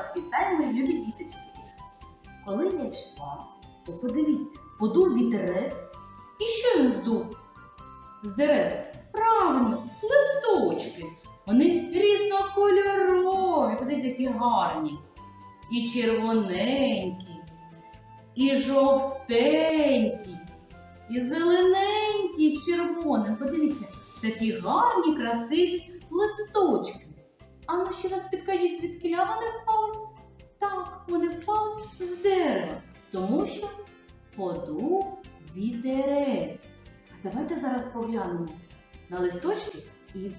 вас вітаю, мої любі діточки. Коли я йшла, то подивіться, подув вітерець, і що він здув? З дерев. Правильно, листочки. Вони різнокольорові, подивіться, які гарні. І червоненькі, і жовтенькі, і зелененькі з червоним. Подивіться, такі гарні, красиві листочки. А ну ще раз підкажіть, звідки вони впали? Так, вони впали з дерева, тому що подув вітерець. Давайте зараз поглянемо на листочки і в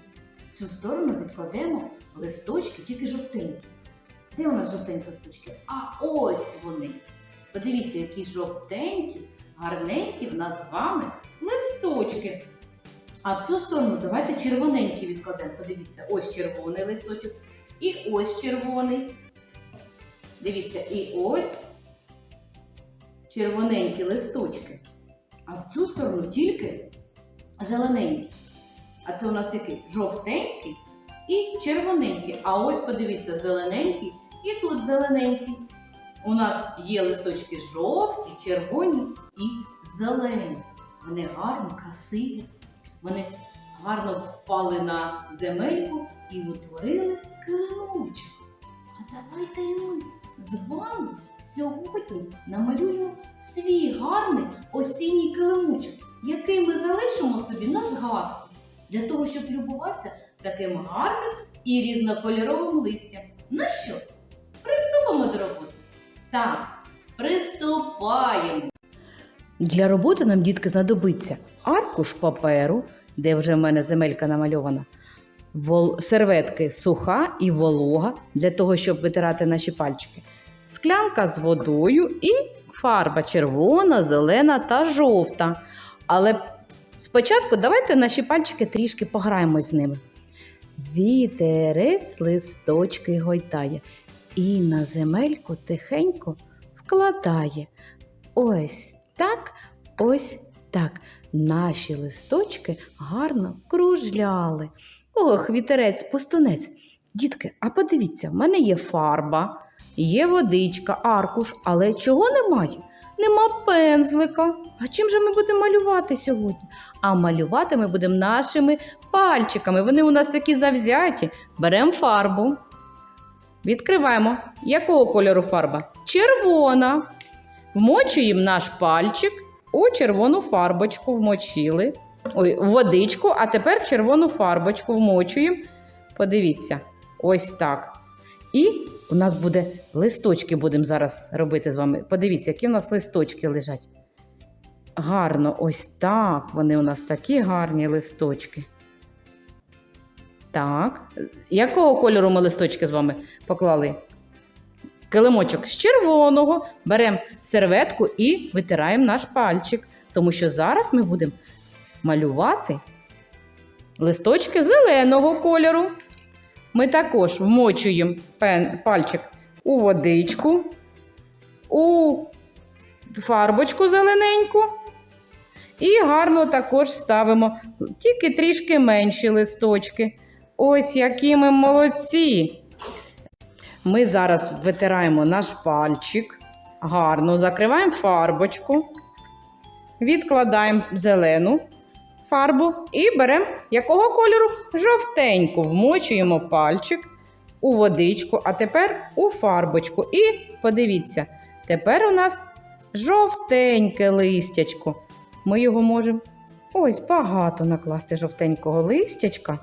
цю сторону відкладемо листочки, тільки жовтенькі. Де у нас жовтенькі листочки? А ось вони. Подивіться, які жовтенькі, гарненькі в нас з вами листочки. А в цю сторону давайте червоненький відкладемо. Подивіться, ось червоний листочок. І ось червоний. Дивіться, і ось червоненькі листочки. А в цю сторону тільки зелененькі. А це у нас який? Жовтенький і червоненький. А ось подивіться, зелененький і тут зелененький. У нас є листочки жовті, червоні і зелені. Вони гарні, красиві. Вони гарно впали на земельку і утворили сьогодні намалюємо свій гарний осінній килимочок, який ми залишимо собі на згадку, для того, щоб любуватися таким гарним і різнокольоровим листям. Ну що, приступимо до роботи? Так, приступаємо. Для роботи нам, дітки, знадобиться аркуш паперу, де вже в мене земелька намальована, серветки суха і волога для того, щоб витирати наші пальчики, склянка з водою і фарба червона, зелена та жовта. Але спочатку давайте наші пальчики трішки пограємо з ними. Вітерець листочки гойтає і на земельку тихенько вкладає. Ось так, ось так. Наші листочки гарно кружляли. Ох, вітерець, пустунець. Дітки, а подивіться, в мене є фарба, є водичка, аркуш, але чого немає? Нема пензлика. А чим же ми будемо малювати сьогодні? А малювати ми будемо нашими пальчиками. Вони у нас такі завзяті. Беремо фарбу. Відкриваємо. Якого кольору фарба? Червона. Вмочуємо наш пальчик у червону фарбочку, вмочили. Ой, водичку, а тепер в червону фарбочку вмочуємо. Подивіться, ось так. І у нас буде листочки, будемо зараз робити з вами. Подивіться, які у нас листочки лежать. Гарно, ось так. Вони у нас такі гарні листочки. Так. Якого кольору ми листочки з вами поклали? Килимочок з червоного. Беремо серветку і витираємо наш пальчик. Тому що зараз ми будемо малювати листочки зеленого кольору. Ми також вмочуємо пальчик у водичку, у фарбочку зелененьку. І гарно також ставимо тільки трішки менші листочки. Ось які ми молодці. Ми зараз витираємо наш пальчик, гарно закриваємо фарбочку, відкладаємо зелену фарбу і беремо якого кольору? Жовтеньку. Вмочуємо пальчик у водичку, а тепер у фарбочку. І подивіться, тепер у нас жовтеньке листячко. Ми його можемо ось багато накласти жовтенького листячка.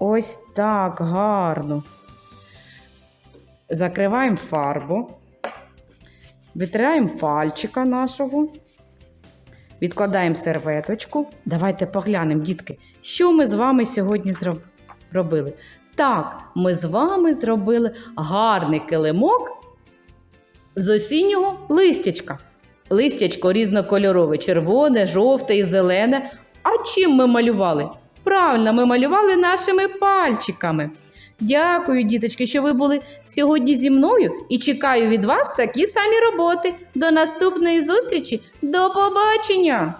Ось так гарно. Закриваємо фарбу, витираємо пальчика нашого, відкладаємо серветочку. Давайте поглянемо, дітки, що ми з вами сьогодні зроб- робили. Так, ми з вами зробили гарний килимок з осіннього листячка. Листячко різнокольорове, червоне, жовте і зелене. А чим ми малювали? Правильно, ми малювали нашими пальчиками. Дякую, діточки, що ви були сьогодні зі мною і чекаю від вас такі самі роботи. До наступної зустрічі. До побачення!